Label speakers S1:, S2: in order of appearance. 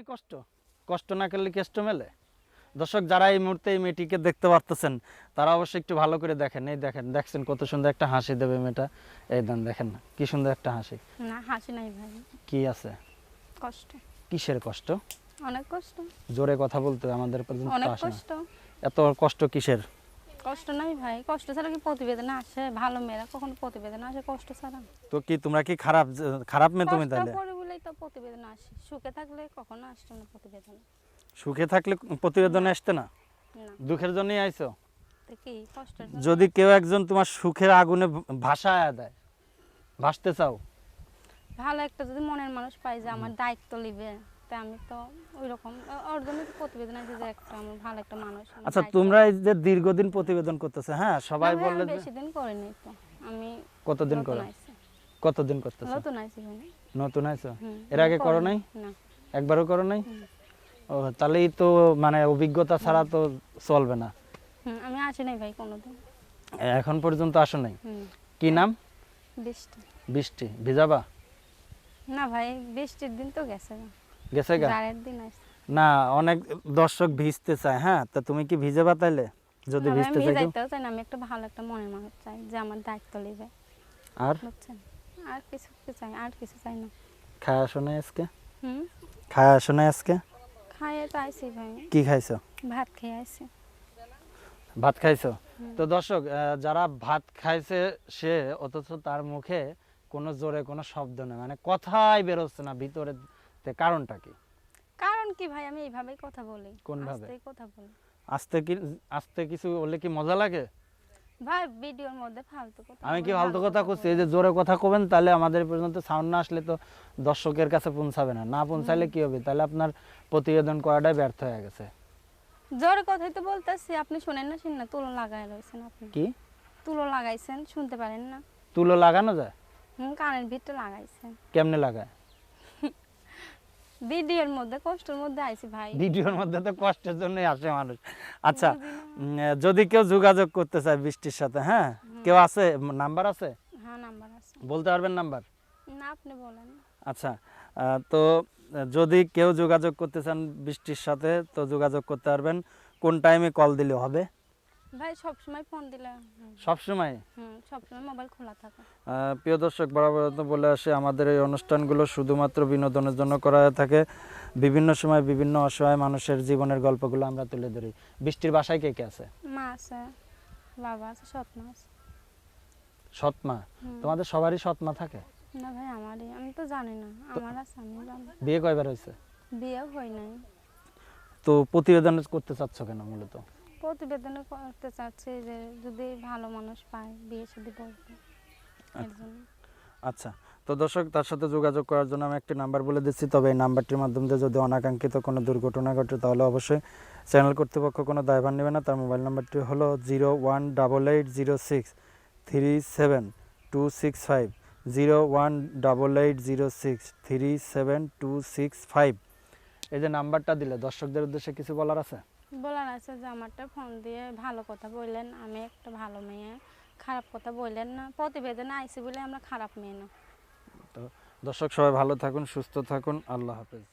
S1: এরকমই কষ্ট? কষ্ট না করলে কেষ্ট মেলে? দর্শক যারা এই মুহূর্তে এই মেয়েটিকে দেখতে পারতেছেন তারা অবশ্যই একটু ভালো করে দেখেন। এই দেখেন দেখছেন কত সুন্দর একটা হাসি দেবে মেয়েটা। এই দেন দেখেন না কি সুন্দর একটা হাসি।
S2: না হাসি নাই ভাই।
S1: কি আছে?
S2: কষ্ট।
S1: কিসের কষ্ট?
S2: অনেক কষ্ট।
S1: জোরে কথা বলতে আমাদের পর্যন্ত
S2: অনেক কষ্ট।
S1: এত কষ্ট কিসের?
S2: কষ্ট নাই ভাই। কষ্ট ছাড়া কি প্রতিবেদন আসে? ভালো মেয়েরা কখনো প্রতিবেদন আসে কষ্ট ছাড়া?
S1: তো কি তোমরা কি খারাপ খারাপ মেয়ে তুমি তাহলে?
S2: করে বলেই তো প্রতিবেদন আসে। সুখে থাকলে কখনো আসতো না প্রতিবেদন।
S1: সুখে থাকলে প্রতিবেদনে আসতে না? দুঃখের জন্যই আইছো? যদি কেউ একজন তোমার সুখের আগুনে ভাসায় দেয় ভাসতে চাও?
S2: ভালো একটা যদি মনের মানুষ পাই যে আমার দায়িত্ব নিবে তা আমি তো ওই রকম ওর জন্য তো প্রতিবেদন আছে যে একটা আমার ভালো একটা মানুষ
S1: আচ্ছা তোমরা এই যে দীর্ঘদিন প্রতিবেদন করতেছে হ্যাঁ সবাই বললে
S2: বেশি দিন করিনি তো। আমি
S1: কতদিন
S2: নতুন
S1: করো?
S2: আইছি।
S1: কতদিন করতেছো?
S2: নতুন আইছি ভাই।
S1: নতুন আইছো? এর আগে করো নাই?
S2: না।
S1: একবারও করো নাই? ও তাহলেই তো মানে অভিজ্ঞতা ছাড়া তো চলবে না।
S2: আমি আসি নাই ভাই কোনোদিন।
S1: এখন পর্যন্ত আসো নাই? কি নাম?
S2: বৃষ্টি।
S1: বৃষ্টি। ভিজাবা?
S2: না ভাই বৃষ্টির দিন তো গেছে
S1: গেছে গা?
S2: দিন আসছে
S1: না অনেক দর্শক ভিজতে চায় হ্যাঁ? তা তুমি কি ভিজাবা তাইলে? যদি ভিজতে চাই
S2: আমি একটা ভালো একটা মনের মানুষ চাই যে আমার দায়িত্ব নেবে।
S1: আর?
S2: আর কিছু চাই আর কিছু চাই না।
S1: খায় আসো নাই আজকে?
S2: হুম?
S1: খায় আসো নাই আজকে?
S2: খাইয়ে তো আইসি ভাই।
S1: কি খাইছো?
S2: ভাত খেয়ে আইসি
S1: ভাত খাইছো? তো দর্শক যারা ভাত খাইছে সে অথচ তার মুখে কোনো জোরে কোনো শব্দ নেই। মানে কথাই বেরোচ্ছে না ভিতরে তে কারণটা কি?
S2: কারণ কি ভাই? আমি এইভাবেই কথা বলি।
S1: কোন ভাবে?
S2: কথা বলি।
S1: আস্তে কি আস্তে কিছু বললে কি মজা লাগে?
S2: ভাই ভিডিওর মধ্যে ফালতু কথা
S1: আমি কি ফালতু কথা করছি এই যে জোরে কথা কবেন তাহলে আমাদের পর্যন্ত সাউন্ড না আসলে তো দর্শকের কাছে পৌঁছাবে না। না পৌঁছালে কি হবে? তাহলে আপনার প্রতিবেদন করাটাই ব্যর্থ হয়ে গেছে।
S2: জোরে কথাই তো বলতেছি আপনি শুনেন না শুনেন না তুলো লাগাই রয়েছেন আপনি।
S1: কি?
S2: তুলো লাগাইছেন শুনতে পারেন না।
S1: তুলো লাগানো যায়?
S2: হুম কানের ভিতরে লাগাইছেন।
S1: কেমনে লাগায়?
S2: ভিডিওর মধ্যে কষ্টের মধ্যে আইছি ভাই।
S1: ভিডিওর মধ্যে তো কষ্টের জন্যই আসে মানুষ। আচ্ছা যদি কেউ যোগাযোগ করতে চায় বৃষ্টির সাথে হ্যাঁ? কেউ আছে? নাম্বার আছে?
S2: হ্যাঁ নাম্বার আছে।
S1: বলতে পারবেন নাম্বার?
S2: না আপনি বলেন
S1: আচ্ছা তো যদি কেউ যোগাযোগ করতে চান বৃষ্টির সাথে তো যোগাযোগ করতে পারবেন। কোন টাইমে কল দিলে হবে?
S2: ভাই সব সময় ফোন দিলে
S1: সব সময়
S2: হুম সব সময় মোবাইল খোলা থাকে।
S1: প্রিয় দর্শক বরাবর তো বলে আসে আমাদের এই অনুষ্ঠানগুলো শুধুমাত্র বিনোদনের জন্য করা থাকে। বিভিন্ন সময় বিভিন্ন অসহায় মানুষের জীবনের গল্পগুলো আমরা তুলে ধরি। বৃষ্টির বাসায় কে কে আছে?
S2: মা আছে বাবা আছে সৎ মা আছে।
S1: তোমাদের সবারই সৎমা থাকে?
S2: না ভাই আমারই। আমি তো জানি না আমার আছে আমি জানি
S1: বিয়ে কয়বার হয়েছে?
S2: বিয়েও হয় নাই।
S1: তো প্রতিবেদন করতে চাচ্ছ কেন মূলত?
S2: প্রতিবেদনে করতে চাচ্ছি যে যদি ভালো মানুষ পায় বিয়ে শাদী করবে এর জন্য।
S1: আচ্ছা তো দর্শক তার সাথে যোগাযোগ করার জন্য আমি একটি নাম্বার বলে দিচ্ছি তবে এই নাম্বারটির মাধ্যমে যদি অনাকাঙ্ক্ষিত কোনো দুর্ঘটনা ঘটে তাহলে অবশ্যই চ্যানেল কর্তৃপক্ষ কোনো দায়ভার নেবে না। তার মোবাইল নাম্বারটি হলো zero one double eight zero six three seven two six five. Zero one double eight zero six three seven two six five. এই যে নাম্বারটা দিলে দর্শকদের উদ্দেশ্যে কিছু বলার আছে?
S2: বলার আছে যে আমারটা ফোন দিয়ে ভালো কথা বললেন। আমি একটা ভালো মেয়ে খারাপ কথা বললেন না প্রতিবেদনে আইসি বলে আমরা খারাপ মেয়ে না।
S1: তো দর্শক সবাই ভালো থাকুন সুস্থ থাকুন। আল্লাহ হাফেজ।